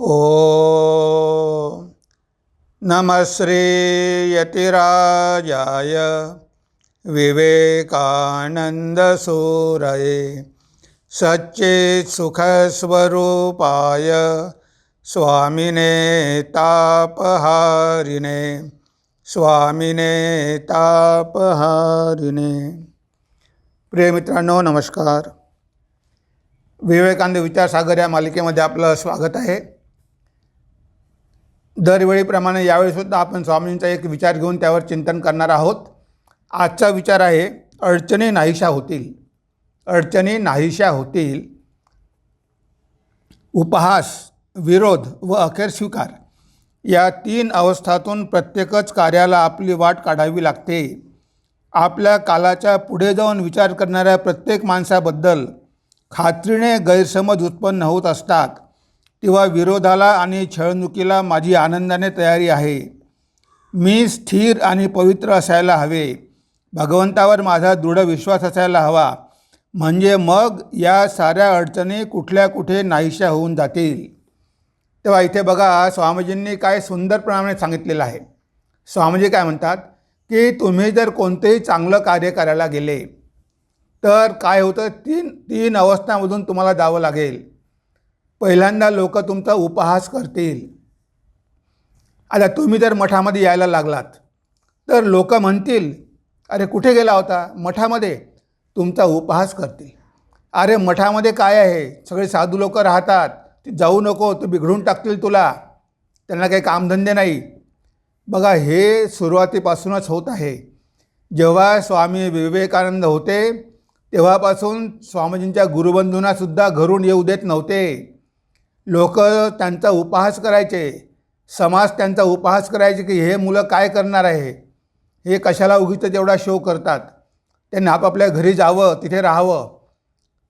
ॐ नमः श्रीयतिराजाय विवेकानन्दसूरये सच्चित्सुखस्वरूपाय स्वामिने तापहारिणे स्वामिने तापहारिणे। प्रिय मित्रांनो नमस्कार. विवेकानंद विचारसागर या मालिकेमध्ये आपलं स्वागत आहे. दरवेळीप्रमाणे यावेळीसुद्धा आपण स्वामींचा एक विचार घेऊन त्यावर चिंतन करणार आहोत. आजचा विचार आहे अडचणी नाहीशा होतील. अडचणी नाहीशा होतील. उपहास विरोध व अखेर स्वीकार या तीन अवस्थातून प्रत्येकच कार्याला आपली वाट काढावी लागते. आपल्या कालाच्या पुढे जाऊन विचार करणाऱ्या प्रत्येक माणसाबद्दल खात्रीने गैरसमज उत्पन्न होत असतात. तेव्हा विरोधाला आणि छळणुकीला माझी आनंदाने तयारी आहे. मी स्थिर आणि पवित्र असायला हवे. भगवंतावर माझा दृढ विश्वास असायला हवा. म्हणजे मग या साऱ्या अडचणी कुठल्या कुठे नाहीशा होऊन जातील. तेव्हा इथे बघा स्वामीजींनी काय सुंदरप्रमाणे सांगितलेलं आहे. स्वामीजी काय म्हणतात? की तुम्ही जर कोणतेही चांगलं कार्य करायला गेले तर काय होतं? तीन तीन अवस्थांमधून तुम्हाला जावं लागेल. पहिल्यांदा लोक तुमचा उपहास करतील. आता तुम्ही जर मठामध्ये यायला लागलात तर लोक म्हणतील अरे कुठे गेला होता? मठामध्ये तुमचा उपहास करतील. अरे मठामध्ये काय आहे? सगळे साधू लोक राहतात. ते जाऊ नको ते बिघडून टाकतील तुला. त्यांना काही कामधंदे नाही. बघा हे सुरुवातीपासूनच होत आहे. जेव्हा स्वामी विवेकानंद होते तेव्हापासून स्वामीजींच्या गुरुबंधूंनासुद्धा घरून येऊ देत नव्हते. लोक त्यांचा उपहास करायचे. समाज त्यांचा उपहास करायचे की हे मुलं काय करणार आहे? हे कशाला उगीचं तेवढा शो करतात? त्यांनी आपापल्या घरी जावं तिथे राहावं.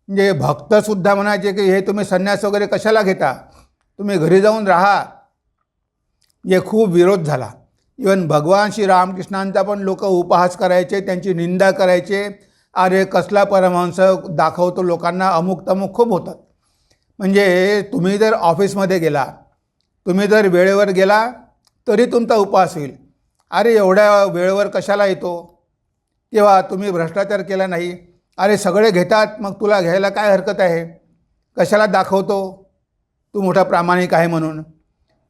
म्हणजे भक्तसुद्धा म्हणायचे की हे तुम्ही संन्यास वगैरे कशाला घेता? तुम्ही घरी जाऊन राहा. हे खूप विरोध झाला. इवन भगवान श्री रामकृष्णांचा पण लोक उपहास करायचे त्यांची निंदा करायचे. अरे कसला परमहंस दाखवतो लोकांना अमुक तमुक खूप होतात. म्हणजे तुम्ही जर ऑफिसमध्ये गेला तुम्ही जर वेळेवर गेला तरी तुमचा उपवास होईल. अरे एवढ्या वेळेवर कशाला येतो? किंवा तुम्ही भ्रष्टाचार केला नाही अरे सगळे घेतात मग तुला घ्यायला काय हरकत आहे? कशाला दाखवतो? तू मोठा प्रामाणिक आहे म्हणून.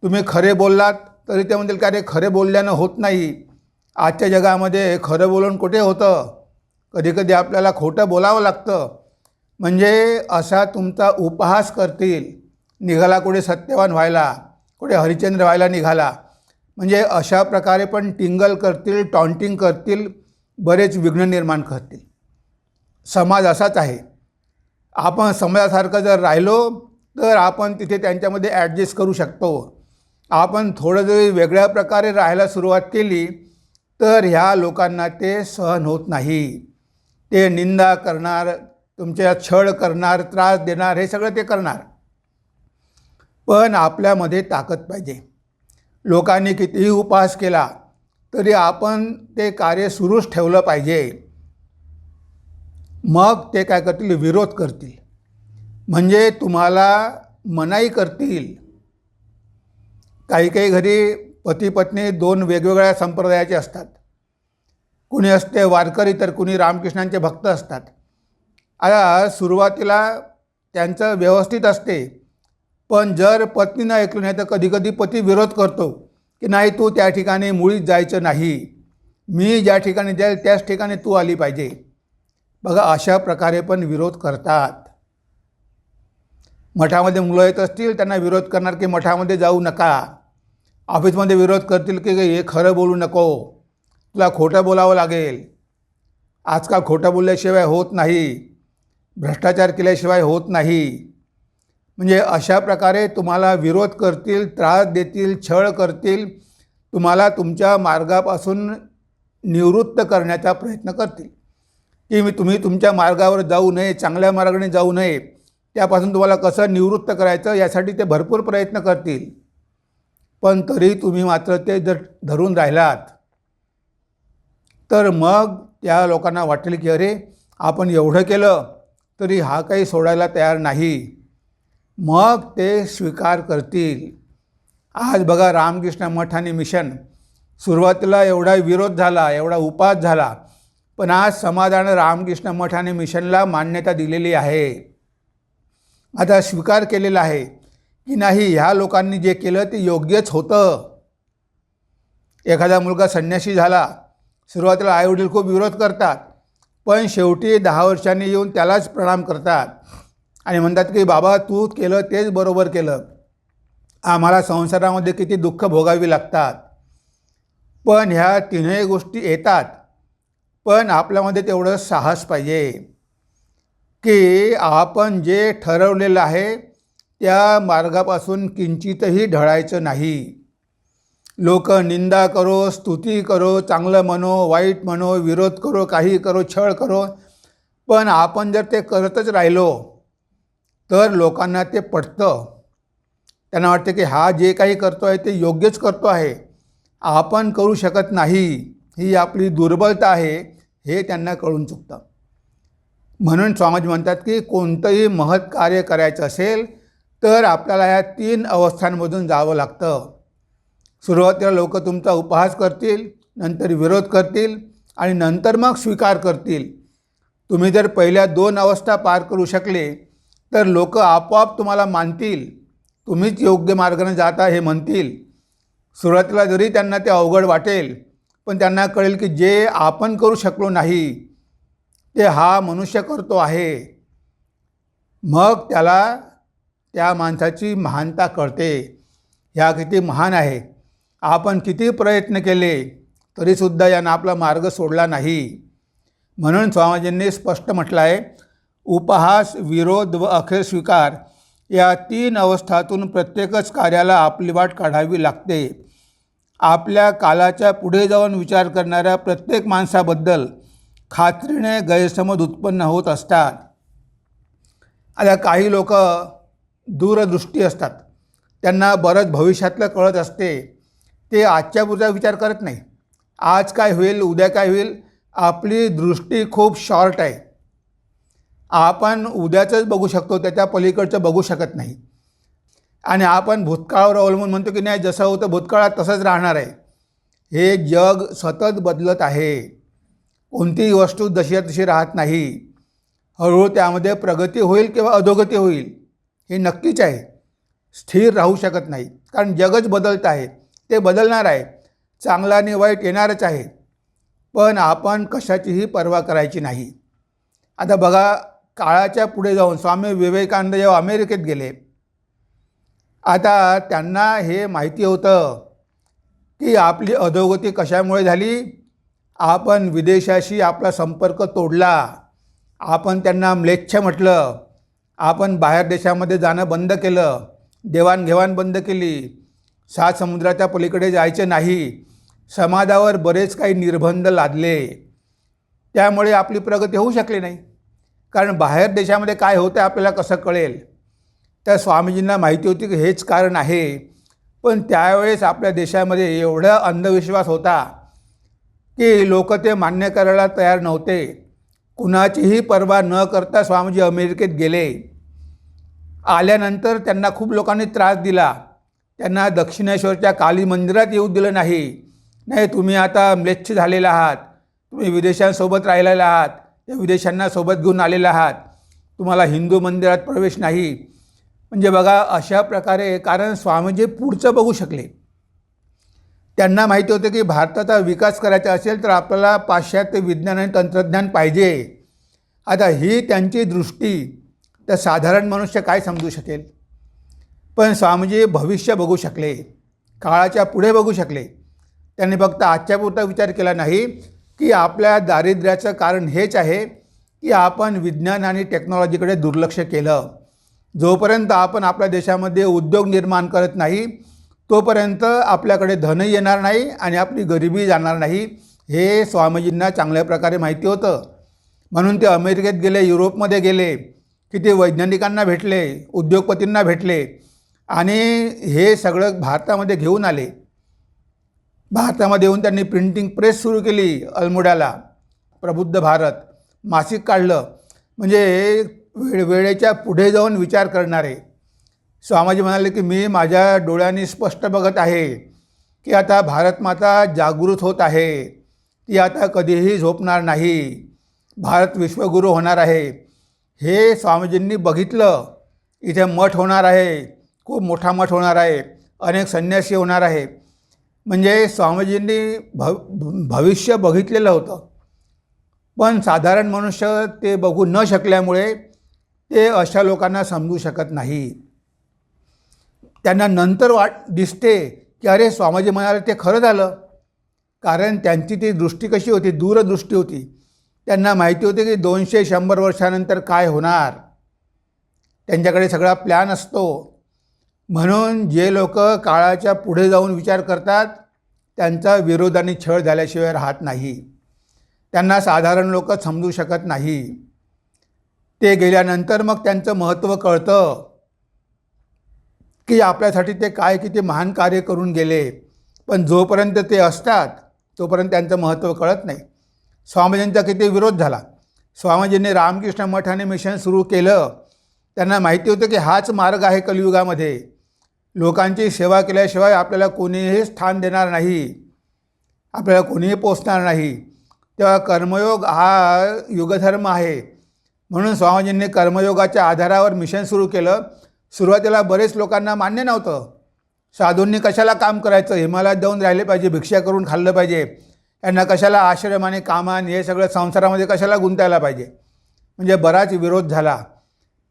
तुम्ही खरे बोललात तरी ते म्हणतील का अरे खरे बोलल्यानं होत नाही. आजच्या जगामध्ये खरं बोलून कुठे होतं? कधीकधी आपल्याला खोटं बोलावं लागतं. म्हणजे असा तुमचा उपहास करतील. निघाला कुठे सत्यवान व्हायला कुठे हरिचंद्र व्हायला निघाला. म्हणजे अशा प्रकारे पण टिंगल करतील टॉन्टिंग करतील बरेच विघ्न निर्माण करतील. समाज असाच आहे. आपण समाजासारखं जर राहिलो तर आपण तिथे त्यांच्यामध्ये ॲडजस्ट करू शकतो. आपण थोडं जरी वेगळ्या प्रकारे राहायला सुरुवात केली तर ह्या लोकांना ते सहन होत नाही. ते निंदा करणार तुमच्या छळ करणार त्रास देणार हे सगळं ते करणार. पण आपल्यामध्ये ताकद पाहिजे. लोकांनी कितीही उपास केला तरी आपण ते कार्य सुरूच ठेवलं पाहिजे. मग ते काय करतील? विरोध करतील. म्हणजे तुम्हाला मनाई करतील. काही काही घरी पती पत्नी दोन वेगवेगळ्या संप्रदायाचे असतात. कुणी असते वारकरी तर कुणी रामकृष्णांचे भक्त असतात. आता सुरुवातीला त्यांचं व्यवस्थित असते. पण जर पत्नीनं ऐकलं नाही तर कधीकधी पती विरोध करतो की नाही तू त्या ठिकाणी मुळीच जायचं नाही. मी ज्या ठिकाणी जाईल त्याच ठिकाणी तू आली पाहिजे. बघा अशा प्रकारे पण विरोध करतात. मठामध्ये मुलं येत असतील त्यांना विरोध करणार की मठामध्ये जाऊ नका. ऑफिसमध्ये विरोध करतील की हे खरं बोलू नको. तुला खोटं बोलावं लागेल. आजकाल खोटं बोलल्याशिवाय होत नाही. भ्रष्टाचार केल्याशिवाय होत नाही. म्हणजे अशा प्रकारे तुम्हाला विरोध करतील त्रास देतील छळ करतील तुम्हाला तुमच्या मार्गापासून निवृत्त करण्याचा प्रयत्न करतील. की मी तुम्ही तुमच्या मार्गावर जाऊ नये चांगल्या मार्गाने जाऊ नये त्यापासून तुम्हाला कसं निवृत्त करायचं यासाठी ते भरपूर प्रयत्न करतील. पण तरी तुम्ही मात्र ते जर धरून राहिलात तर मग त्या लोकांना वाटेल की अरे आपण एवढं केलं तरी हा काही सोडायला तयार नाही. मग ते स्वीकार करतील. आज बघा रामकृष्ण मठ आणि मिशन. सुरुवातीला एवढा विरोध झाला एवढा उपास झाला पण आज समाजानं रामकृष्ण मठ आणि मिशनला मान्यता दिलेली आहे. आता स्वीकार केलेला आहे की नाही ह्या लोकांनी जे केलं ते योग्यच होतं. एखादा मुलगा संन्यासी झाला सुरुवातीला आईवडील खूप विरोध करतात पण शेवटी दहा वर्षांनी येऊन त्यालाच प्रणाम करतात. आणि म्हणतात की बाबा तू केलं तेच बरोबर केलं. आम्हाला संसारामध्ये किती दुःख भोगावी लागतात. पण ह्या तीनही गोष्टी येतात. पण आपल्यामध्ये तेवढं साहस पाहिजे. की आपण जे ठरवलेलं आहे त्या मार्गापासून किंचितही ढळायचं नाही. लोक निंदा करो स्तुती करो चांगलं म्हणो वाईट म्हणो विरोध करो काही करो छळ करो. पण आपण जर ते करतच राहिलो तर लोकांना ते पटतं. त्यांना वाटतं की हा जे काही करतो आहे ते योग्यच करतो आहे. आपण करू शकत नाही. ही आपली दुर्बलता आहे हे त्यांना कळून चुकतं. म्हणून स्वामीजी म्हणतात की कोणतंही महत् कार्य करायचं असेल तर आपल्याला ह्या तीन अवस्थांमधून जावं लागतं. सुरुवातीला लोक तुमचा उपहास करतील नंतर विरोध करतील आणि नंतर मग स्वीकार करतील. तुम्ही जर पहिल्या दोन अवस्था पार करू शकले तर लोक आपोआप तुम्हाला मानतील. तुम्हीच योग्य मार्गाने जाता हे म्हणतील. सुरुवातीला जरी त्यांना ते अवघड वाटेल पण त्यांना कळेल की जे आपण करू शकलो नाही ते हा मनुष्य करतो आहे. मग त्याला त्या माणसाची महानता कळते. ह्या किती महान आहे. आपण किती प्रयत्न केले तरीसुद्धा यानं आपला मार्ग सोडला नाही. म्हणून स्वामीजींनी स्पष्ट म्हटलं आहे उपहास विरोध व अखेर स्वीकार या तीन अवस्थातून प्रत्येकच कार्याला आपली वाट काढावी लागते. आपल्या कालाच्या पुढे जाऊन विचार करणाऱ्या प्रत्येक माणसाबद्दल खात्रीने गैरसमज उत्पन्न होत असतात. आता काही लोक दूरदृष्टी असतात. त्यांना बरंच भविष्यातलं कळत असते. ते आजच्या पुढचा विचार करत नाही. आज काय होईल उद्या काय होईल आपली दृष्टी खूप शॉर्ट आहे. आपण उद्याचंच बघू शकतो त्याच्या पलीकडचं बघू शकत नाही. आणि आपण भूतकाळावर अवलंबून म्हणतो की नाही जसं होतं भूतकाळात तसंच राहणार आहे. हे जग सतत बदलत आहे. कोणतीही वस्तू जशी तशी राहत नाही. हळूहळू त्यामध्ये प्रगती होईल किंवा अधोगती होईल हे नक्कीच आहे. स्थिर राहू शकत नाही. कारण जगच बदलत आहे. ते बदलणार आहे चांगला आणि वाईट येणारच आहे. पण आपण कशाचीही पर्वा करायची नाही. आता बघा काळाच्या पुढे जाऊन स्वामी विवेकानंद जेव्हा अमेरिकेत गेले आता त्यांना हे माहिती होतं की आपली अधोगती कशामुळे झाली? आपण विदेशाशी आपला संपर्क तोडला. आपण त्यांना म्लेच्छ म्हटलं. आपण बाहेर देशामध्ये जाणं बंद केलं. देवाणघेवाण बंद केली. सात समुद्राच्या पलीकडे जायचे नाही. समाजावर बरेच काही निर्बंध लादले. त्यामुळे आपली प्रगती होऊ शकली नाही. कारण बाहेर देशामध्ये काय होतं आपल्याला कसं कळेल? त्या स्वामीजींना माहिती होती की हेच कारण आहे. पण त्यावेळेस आपल्या देशामध्ये एवढा अंधविश्वास होता की लोक ते मान्य करायला तयार नव्हते. कुणाचीही पर्वा न करता स्वामीजी अमेरिकेत गेले. आल्यानंतर त्यांना खूप लोकांनी त्रास दिला. त्यांना दक्षिणेश्वरच्या काली मंदिरात येऊ दिलं नाही. नाही तुम्ही आता म्लेच्छ झालेला आहात. तुम्ही विदेशांसोबत राहिलेला आहात. त्या विदेशांना सोबत घेऊन आलेला आहात. तुम्हाला हिंदू मंदिरात प्रवेश नाही. म्हणजे बघा अशा प्रकारे कारण स्वामीजी पुढचं बघू शकले. त्यांना माहिती होतं की भारताचा विकास करायचा असेल तर आपल्याला पाश्चात्य विज्ञान आणि तंत्रज्ञान पाहिजे. आता ही त्यांची दृष्टी. तर साधारण मनुष्य काय समजू शकेल? पण स्वामीजी भविष्य बघू शकले काळाच्या पुढे बघू शकले. त्यांनी फक्त आजच्यापुरता विचार केला नाही की आपल्या दारिद्र्याचं कारण हेच आहे की आपण विज्ञान आणि टेक्नॉलॉजीकडे दुर्लक्ष केलं. जोपर्यंत आपण आपल्या देशामध्ये उद्योग निर्माण करत नाही तोपर्यंत आपल्याकडे धनही येणार नाही आणि आपली गरिबी जाणार नाही हे स्वामीजींना चांगल्या प्रकारे माहिती होतं. म्हणून ते अमेरिकेत गेले युरोपमध्ये गेले की ते वैज्ञानिकांना भेटले उद्योगपतींना भेटले आणि हे सगळं भारतामध्ये घेऊन आले. भारतामध्ये येऊन त्यांनी प्रिंटिंग प्रेस सुरू केली अल्मुड्याला प्रबुद्ध भारत. मासिक काढलं. म्हणजे वेळ वेळेच्या पुढे जाऊन विचार करणारे. स्वामीजी म्हणाले की मी माझ्या डोळ्यांनी स्पष्ट बघत आहे की आता भारत माता जागृत होत आहे. ती आता कधीही झोपणार नाही. भारत विश्वगुरू होणार आहे. हे स्वामीजींनी बघितलं. इथे मठ होणार आहे. खूप मोठा मठ होणार आहे अनेक संन्यासी होणार आहे. म्हणजे स्वामीजींनी भव भविष्य बघितलेलं होतं. पण साधारण मनुष्य ते बघू न शकल्यामुळे ते अशा लोकांना समजू शकत नाही. त्यांना नंतर वाट दिसते की अरे स्वामीजी म्हणाले ते खरं झालं. कारण त्यांची ती दृष्टी कशी होती दूरदृष्टी होती. त्यांना माहिती होती की दोनशे शंभर वर्षानंतर काय होणार. त्यांच्याकडे सगळा प्लॅन असतो. म्हणून जे लोक काळाच्या पुढे जाऊन विचार करतात त्यांचा विरोध आणि छळ झाल्याशिवाय राहत नाही. त्यांना साधारण लोक समजू शकत नाही. ते गेल्यानंतर मग त्यांचं महत्त्व कळतं की आपल्यासाठी ते काय किती महान कार्य करून गेले. पण जोपर्यंत ते असतात तोपर्यंत त्यांचं महत्त्व कळत नाही. स्वामीजींचा किती विरोध झाला. स्वामीजींनी रामकृष्ण मठाने मिशन सुरू केलं. त्यांना माहिती होतं की हाच मार्ग आहे कलियुगामध्ये. लोकांची सेवा केल्याशिवाय आपल्याला कोणीही स्थान देणार नाही. आपल्याला कोणीही पोचणार नाही. तेव्हा कर्मयोग हा युगधर्म आहे. म्हणून स्वामीजींनी कर्मयोगाच्या आधारावर मिशन सुरू केलं. सुरुवातीला बरेच लोकांना मान्य नव्हतं. साधूंनी कशाला काम करायचं? हिमालयात जाऊन राहिले पाहिजे भिक्षा करून खाल्लं पाहिजे. यांना कशाला आश्रम आणि कामान हे सगळं संसारामध्ये कशाला गुंतायला पाहिजे? म्हणजे बराच विरोध झाला.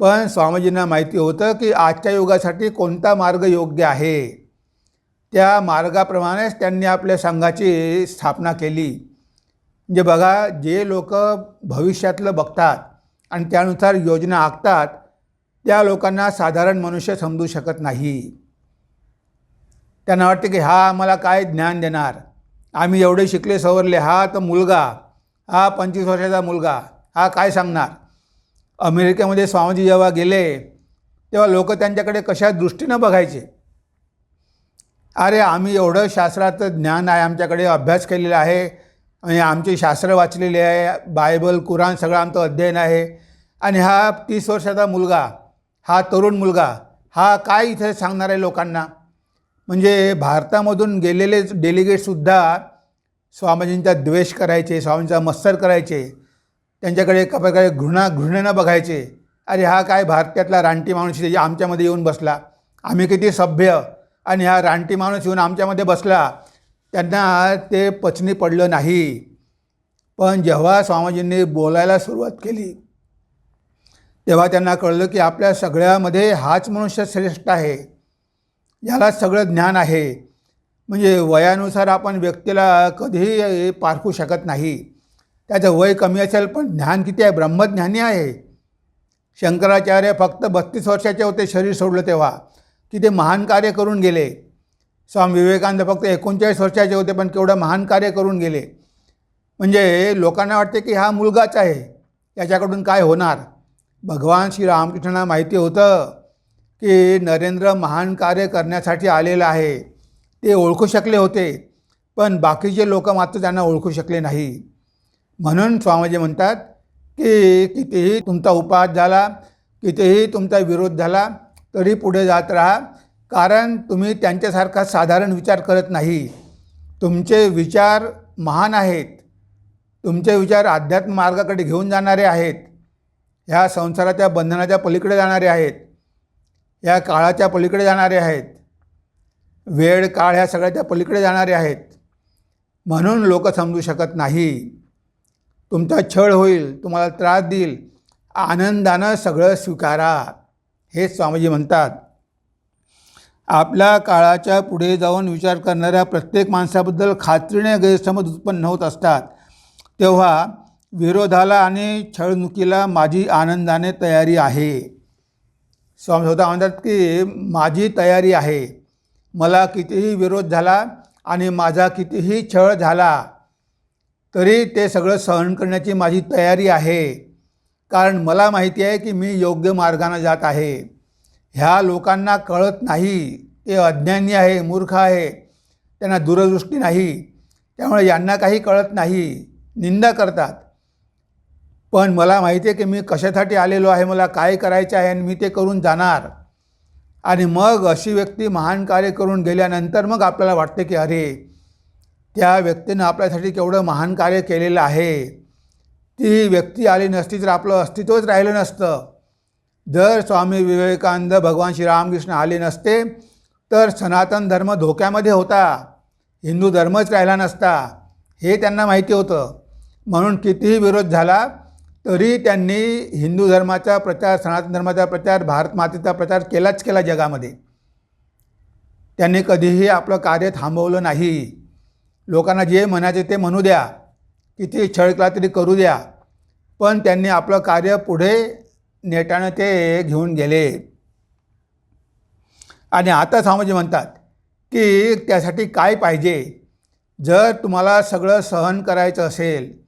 पण स्वामीजींना माहिती होतं की आजच्या युगासाठी कोणता मार्ग योग्य आहे? त्या मार्गाप्रमाणेच त्यांनी आपल्या संघाची स्थापना केली. म्हणजे बघा जे लोक भविष्यातलं बघतात आणि त्यानुसार योजना आखतात त्या लोकांना साधारण मनुष्य समजू शकत नाही. त्यांना वाटतं की हा आम्हाला काय ज्ञान देणार? आम्ही एवढे शिकले सवरले. हा तर मुलगा. हा पंचवीस वर्षाचा मुलगा. हा काय सांगणार? अमेरिकेमध्ये स्वामीजी जेव्हा गेले तेव्हा लोक त्यांच्याकडे कशा दृष्टीनं बघायचे? अरे आम्ही एवढं शास्त्राचं ज्ञान आहे आमच्याकडे अभ्यास केलेला आहे आणि आमचे शास्त्र वाचलेले आहे बायबल कुराण सगळं आमचं अध्ययन आहे आणि हा तीस वर्षाचा मुलगा हा तरुण मुलगा हा काय इथे सांगणार आहे लोकांना? म्हणजे भारतामधून गेलेले डेलिगेटसुद्धा स्वामीजींचा द्वेष करायचे स्वामींचा मत्सर करायचे त्यांच्याकडे एका प्रकारे घृणा घृणेनं बघायचे. अरे हा काय भारतातला रानटी माणूस आमच्यामध्ये येऊन बसला. आम्ही किती सभ्य आणि हा रानटी माणूस येऊन आमच्यामध्ये बसला. त्यांना ते पचनी पडलं नाही. पण जेव्हा स्वामीजींनी बोलायला सुरुवात केली तेव्हा त्यांना कळलं की आपल्या सगळ्यामध्ये हाच मनुष्य श्रेष्ठ आहे. याला सगळं ज्ञान आहे. म्हणजे वयानुसार आपण व्यक्तीला कधीही पारखू शकत नाही. त्याचं वय कमी असेल पण ज्ञान किती आहे? ब्रह्मज्ञानी आहे. शंकराचार्य फक्त बत्तीस वर्षाचे होते शरीर सोडलं तेव्हा. की ते महान कार्य करून गेले. स्वामी विवेकानंद फक्त एकोणचाळीस वर्षाचे होते पण केवढं महान कार्य करून गेले. म्हणजे लोकांना वाटते की हा मुलगाच आहे. याच्याकडून काय होणार? भगवान श्री रामकृष्णांना माहिती होतं की नरेंद्र महान कार्य करण्यासाठी आलेलं आहे. ते ओळखू शकले होते पण बाकीचे लोक मात्र त्यांना ओळखू शकले नाही. म्हणून स्वामीजी म्हणतात की कितीही तुमचा उपास झाला कितीही तुमचा विरोध झाला तरी पुढे जात राहा. कारण तुम्ही त्यांच्यासारखा साधारण विचार करत नाही. तुमचे विचार महान आहेत. तुमचे विचार अध्यात्म मार्गाकडे घेऊन जाणारे आहेत. ह्या संसाराच्या बंधनाच्या पलीकडे जाणारे आहेत. या काळाच्या पलीकडे जाणारे आहेत. वेळ काळ ह्या सगळ्याच्या पलीकडे जाणारे आहेत. म्हणून लोक समजू शकत नाही. तुमचा छळ होईल तुम्हाला त्रास देईल. आनंदानं सगळं स्वीकारा हे स्वामीजी म्हणतात. आपल्या काळाच्या पुढे जाऊन विचार करणाऱ्या प्रत्येक माणसाबद्दल खात्रीने गैरसमज उत्पन्न होत असतात. तेव्हा विरोधाला आणि छळणुकीला माझी आनंदाने तयारी आहे. स्वामी स्वतः म्हणतात की माझी तयारी आहे. मला कितीही विरोध झाला आणि माझा कितीही छळ झाला तरी ते सगळं सहन करण्याची माझी तयारी आहे. कारण मला माहिती आहे की मी योग्य मार्गाने जात आहे. ह्या लोकांना कळत नाही. ते अज्ञानी आहे मूर्ख आहे. त्यांना दूरदृष्टी नाही. त्यामुळे यांना काही कळत नाही. निंदा करतात. पण मला माहिती आहे की मी कशासाठी आलेलो आहे मला काय करायचं आहे आणि मी ते करून जाणार. आणि मग अशी व्यक्ती महान कार्य करून गेल्यानंतर मग आपल्याला वाटते की अरे त्या व्यक्तीनं आपल्यासाठी केवढं महान कार्य केलेलं आहे. ती व्यक्ती आली नसती तर आपलं अस्तित्वच राहिलं नसतं. जर स्वामी विवेकानंद भगवान श्रीरामकृष्ण आले नसते तर सनातन धर्म धोक्यामध्ये होता. हिंदू धर्मच राहिला नसता. हे त्यांना माहिती होतं. म्हणून कितीही विरोध झाला तरी त्यांनी हिंदू धर्माचा प्रचार सनातन धर्माचा प्रचार भारत मातेचा प्रचार केलाच केला जगामध्ये. त्यांनी कधीही आपलं कार्य थांबवलं नाही. लोकांना जे म्हणायचे ते म्हणू द्या किती छळकला तरी करू द्या. पण त्यांनी आपलं कार्य पुढे नेटानं ते घेऊन गेले. आणि आता स्वामीजी म्हणतात की त्यासाठी काय पाहिजे? जर तुम्हाला सगळं सहन करायचं असेल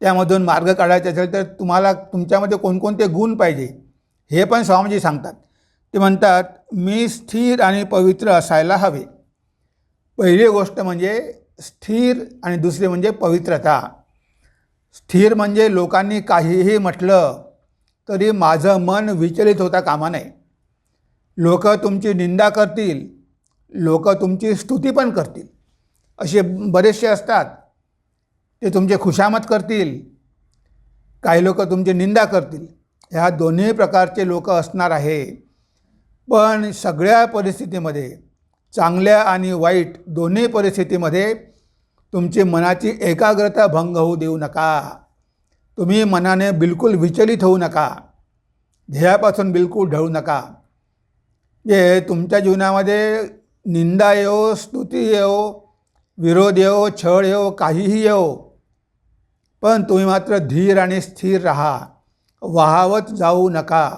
त्यामधून मार्ग काढायचा असेल तर तुम्हाला तुमच्यामध्ये कोणकोणते गुण पाहिजे? हे पण स्वामीजी सांगतात. ते म्हणतात मी स्थिर आणि पवित्र असायला हवे. पहिली गोष्ट म्हणजे स्थिर आणि दुसरी म्हणजे पवित्रता. स्थिर म्हणजे लोकांनी काहीही म्हटलं तरी माझं मन विचलित होता कामा नये. लोक तुमची निंदा करतील लोक तुमची स्तुती पण करतील. असे बरेचसे असतात. ते तुमचे खुशामत करतील. काही लोक तुमची निंदा करतील. ह्या दोन्ही प्रकारचे लोक असणार आहे. पण सगळ्या परिस्थितीमध्ये चांगल्या आणि वाईट दोन्ही परिस्थितीमध्ये तुमची मनाची एकाग्रता भंग होऊ देऊ नका. तुम्ही मनाने बिलकुल विचलित होऊ नका. ध्येयापासून बिलकुल ढळू नका. जे तुमच्या जीवनामध्ये निंदा येवो स्तुती येवो विरोध येवो छळ येवो काहीही येवो पण तुम्ही मात्र धीर आणि स्थिर राहा. वाहावत जाऊ नका.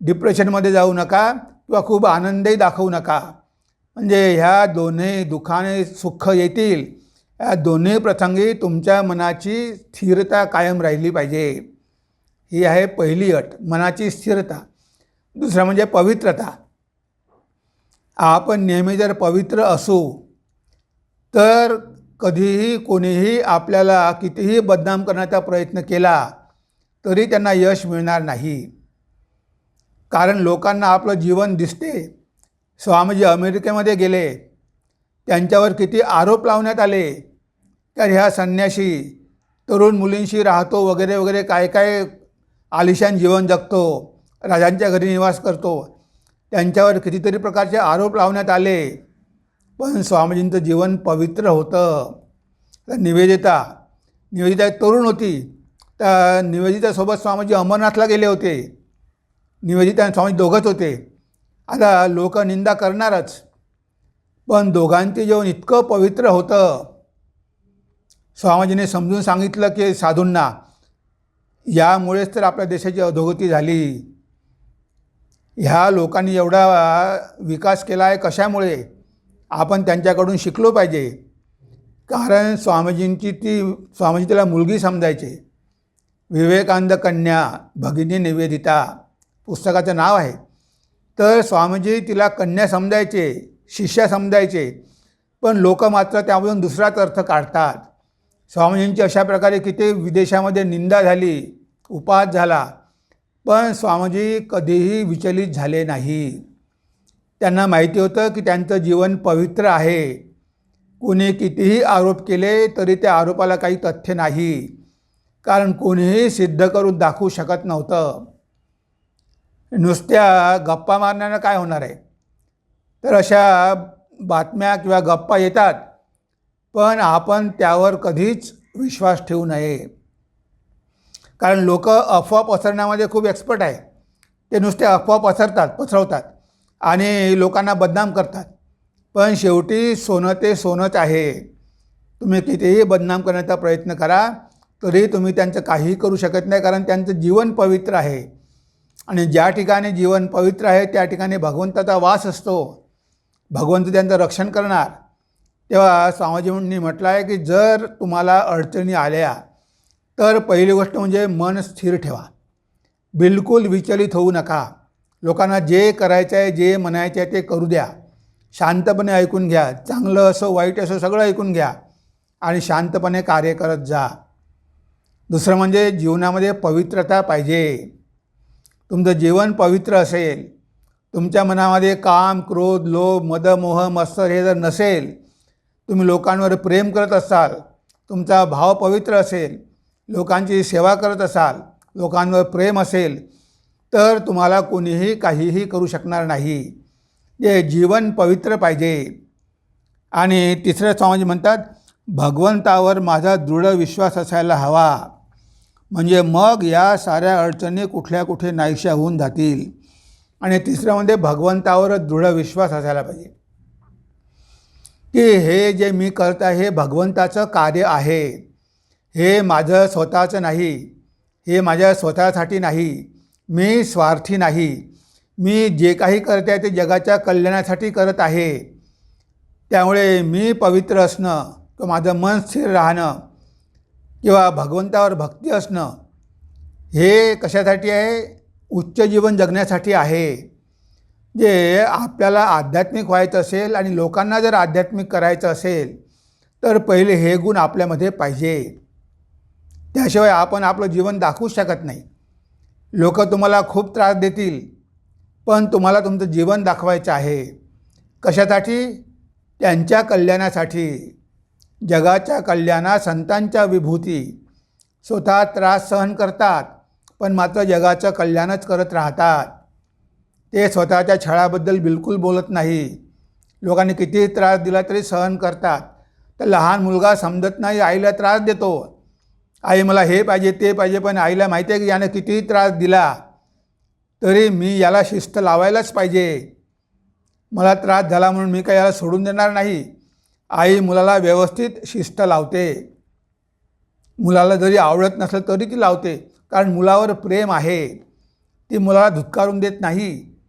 डिप्रेशनमध्ये जाऊ नका किंवा खूप आनंदही दाखवू नका. म्हणजे ह्या दोन्ही दुःखाने सुख येतील. या दोन्ही प्रसंगी तुमच्या मनाची स्थिरता कायम राहिली पाहिजे. ही आहे पहिली अट मनाची स्थिरता. दुसरं म्हणजे पवित्रता. आपण नेहमी जर पवित्र असू तर कधीही कोणीही आपल्याला कितीही बदनाम करण्याचा प्रयत्न केला तरी त्यांना यश मिळणार नाही. कारण लोकांना आपलं जीवन दिसते. स्वामीजी अमेरिकेमध्ये गेले. त्यांच्यावर किती आरोप लावण्यात आले. तर ह्या संन्याशी तरुण मुलींशी राहतो वगैरे वगैरे काय काय आलिशान जीवन जगतो राजांच्या घरी निवास करतो. त्यांच्यावर कितीतरी प्रकारचे आरोप लावण्यात आले. पण स्वामीजींचं जीवन पवित्र होतं. तर निवेदिता निवेदिता एक तरुण होती. त्या निवेदितासोबत स्वामीजी अमरनाथला गेले होते. निवेदिता आणि स्वामी दोघंच होते. आता लोक निंदा करणारच. पण दोघांचे जेवण इतकं पवित्र होतं. स्वामीजीने समजून सांगितलं की साधूंना यामुळेच तर आपल्या देशाची अधोगती झाली. ह्या लोकांनी एवढा विकास केला आहे कशामुळे? आपण त्यांच्याकडून शिकलो पाहिजे. कारण स्वामीजींची ती स्वामीजी तिला मुलगी समजायचे. विवेकानंद कन्या भगिनी निवेदिता पुस्तकाचं नाव आहे. तर स्वामीजी तिला कन्या समजायचे शिष्या समजायचे पण लोक मात्र त्यामधून दुसराच अर्थ काढतात. स्वामीजींची अशा प्रकारे किती विदेशामध्ये निंदा झाली उपास झाला पण स्वामीजी कधीही विचलित झाले नाही. त्यांना माहिती होतं की त्यांचं जीवन पवित्र आहे. कोणी कितीही आरोप केले तरी त्या आरोपाला काही तथ्य नाही. कारण कोणीही सिद्ध करून दाखवू शकत नव्हतं. नुसत्या गप्पा मारण्यानं काय होणार आहे? तर अशा बातम्या किंवा गप्पा येतात पण आपण त्यावर कधीच विश्वास ठेवू नये. कारण लोक अफवा पसरण्यामध्ये खूप एक्सपर्ट आहे. ते नुसते अफवा पसरतात पसरवतात आणि लोकांना बदनाम करतात. पण शेवटी सोनं ते सोनंच आहे. तुम्ही कितीही बदनाम करण्याचा प्रयत्न करा तरी तुम्ही त्यांचं काहीही करू शकत नाही कारण त्यांचं जीवन पवित्र आहे. आणि ज्या ठिकाणी जीवन पवित्र आहे त्या ठिकाणी भगवंताचा वास असतो भगवंत त्यांचं रक्षण करणार. तेव्हा स्वामीजींनी म्हटलं आहे की जर तुम्हाला अडचणी आल्या तर पहिली गोष्ट म्हणजे मन स्थिर ठेवा. बिलकुल विचलित होऊ नका. लोकांना जे करायचं आहे जे म्हणायचं आहे ते करू द्या. शांतपणे ऐकून घ्या. चांगलं असो वाईट असो सगळं ऐकून घ्या. आणि शांतपणे कार्य करत जा. दुसरं म्हणजे जीवनामध्ये पवित्रता पाहिजे. तुमचं जीवन पवित्र असेल. तुमच्या मनामध्ये काम क्रोध लोभ मद मोह मत्सर हे जर नसेल तुम्ही लोकांवर प्रेम करत असाल तुमचा भाव पवित्र असेल लोकांची सेवा करत असाल लोकांवर प्रेम असेल तर तुम्हाला कोणीही काहीही करू शकणार नाही. जे जीवन पवित्र पाहिजे. आणि तिसरं स्वामीजी म्हणतात भगवंतावर माझा दृढ विश्वास असायला हवा. म्हणजे मग या साऱ्या अडचणी कुठल्या कुठे नाहीशा होऊन जातील. आणि तिसरं म्हणजे भगवंतावर दृढ विश्वास असायला पाहिजे. की हे जे मी करत आहे हे भगवंताचं कार्य आहे. हे माझं स्वतःचं नाही. हे माझ्या स्वतःसाठी नाही. मी स्वार्थी नाही. मी जे काही करत आहे ते जगाच्या कल्याणासाठी करत आहे. त्यामुळे मी पवित्र असणं किंवा माझं मन स्थिर राहणं किंवा भगवंतावर भक्ती असणं हे कशासाठी आहे? उच्च जीवन जगण्यासाठी आहे. जे आपल्याला आध्यात्मिक व्हायचं असेल आणि लोकांना जर आध्यात्मिक करायचं असेल तर पहिले हे गुण आपल्यामध्ये पाहिजे. त्याशिवाय आपण आपलं जीवन दाखवूच शकत नाही. लोक तुम्हाला खूप त्रास देतील पण तुम्हाला तुमचं जीवन दाखवायचं आहे. कशासाठी? त्यांच्या कल्याणासाठी. जगाच्या कल्याणा संतांच्या विभूती. स्वतः त्रास सहन करतात पण मात्र जगाचं कल्याणच करत राहतात. ते स्वतःच्या छळाबद्दल बिलकुल बोलत नाही. लोकांनी कितीही त्रास दिला तरी सहन करतात. तर लहान मुलगा समजत नाही आईला त्रास देतो. आई मला हे पाहिजे ते पाहिजे पण आईला माहिती आहे की यानं कितीही त्रास दिला तरी मी याला शिस्त लावायलाच पाहिजे. मला त्रास झाला म्हणून मी काही याला सोडून देणार नाही? आई मुलाला व्यवस्थित शिस्त लावते. मुलाला जरी आवडत नसलं तरी ती लावते. कारण मुलावर प्रेम आहे. ती मुलाला धुतकारून देत नाही.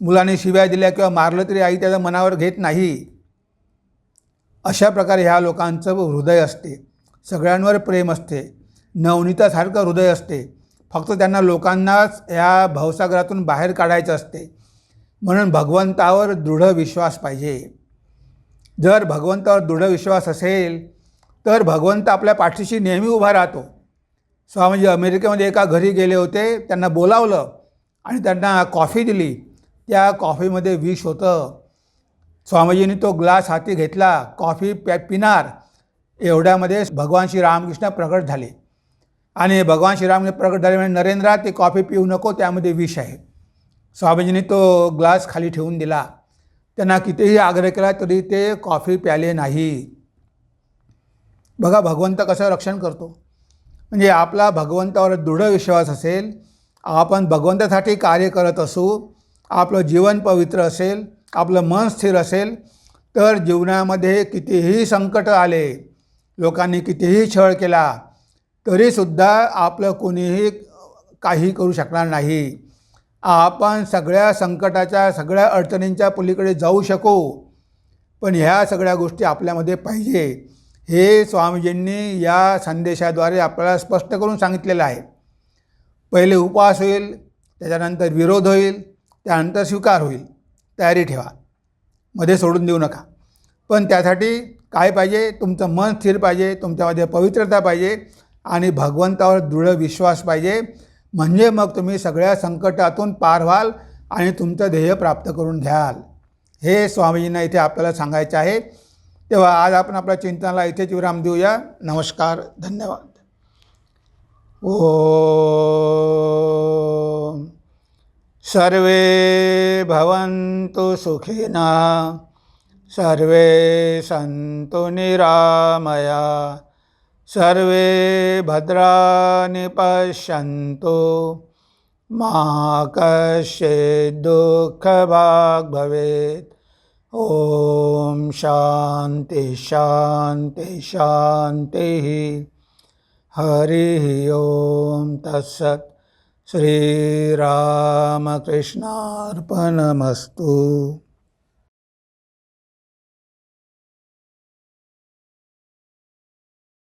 मुलाने शिव्या दिल्या किंवा मारलं तरी आई त्याच्या मनावर घेत नाही. अशा प्रकारे ह्या लोकांचं हृदय असते. सगळ्यांवर प्रेम असते. नवनीतासारखं हृदय असते. फक्त त्यांना लोकांनाच ह्या भवसागरातून बाहेर काढायचं असते. म्हणून भगवंतावर दृढ विश्वास पाहिजे. जर भगवंतावर दृढ विश्वास असेल तर भगवंत आपल्या पाठीशी नेहमी उभा राहतो. स्वामीजी अमेरिकेमध्ये एका घरी गेले होते त्यांना बोलावलं आणि त्यांना कॉफी दिली. त्या कॉफीमध्ये विष होतं. स्वामीजींनी तो ग्लास हाती घेतला कॉफी प्या पिणार. एवढ्यामध्ये भगवान श्री रामकृष्ण प्रकट झाले. आणि भगवान श्रीरामने प्रकट झाले म्हणजे नरेंद्रा ते कॉफी पिऊ नको त्यामध्ये विष आहे. स्वामीजींनी तो ग्लास खाली ठेवून दिला. त्यांना कितीही आग्रह केला तरी ते कॉफी प्याले नाही. बघा भगवंत कसं रक्षण करतो. म्हणजे आपला भगवंतावर दृढ विश्वास असेल आपण भगवंतासाठी कार्य करत असू आपलं जीवन पवित्र असेल आपलं मन स्थिर असेल तर जीवनामध्ये कितीही संकट आले लोकांनी कितीही छळ केला तरीसुद्धा आपलं कोणीही काही करू शकणार नाही. आपण सगळ्या संकटाच्या सगळ्या अडचणींच्या पलीकडे जाऊ शकू. पण ह्या सगळ्या गोष्टी आपल्यामध्ये पाहिजे. हे स्वामीजींनी या संदेशाद्वारे आपल्याला स्पष्ट करून सांगितलेलं आहे. पहिले उपवास होईल त्याच्यानंतर विरोध होईल त्यानंतर स्वीकार होईल. तयारी ठेवा. मध्ये सोडून देऊ नका. पण त्यासाठी काय पाहिजे? तुमचं मन स्थिर पाहिजे तुमच्यामध्ये पवित्रता पाहिजे आणि भगवंतावर दृढ विश्वास पाहिजे. म्हणजे मग तुम्ही सगळ्या संकटातून पार व्हाल आणि तुमचं ध्येय प्राप्त करून घ्याल. हे स्वामीजींना इथे आपल्याला सांगायचं आहे. तेव्हा आज आपण आपल्या चिंतनाला इथेच विराम देऊया. नमस्कार धन्यवाद. ओ सर्वे भवन्तु सुखिना सर्वे सन्तु निरामया। सर्वे भद्राणि पश्यन्तु। मा कश्चित् दुःखभाग् भवेत्। ॐ शान्ति शान्ति शान्तिः। हरिः ॐ तत्सत्। श्रीरामकृष्णार्पणमस्तु।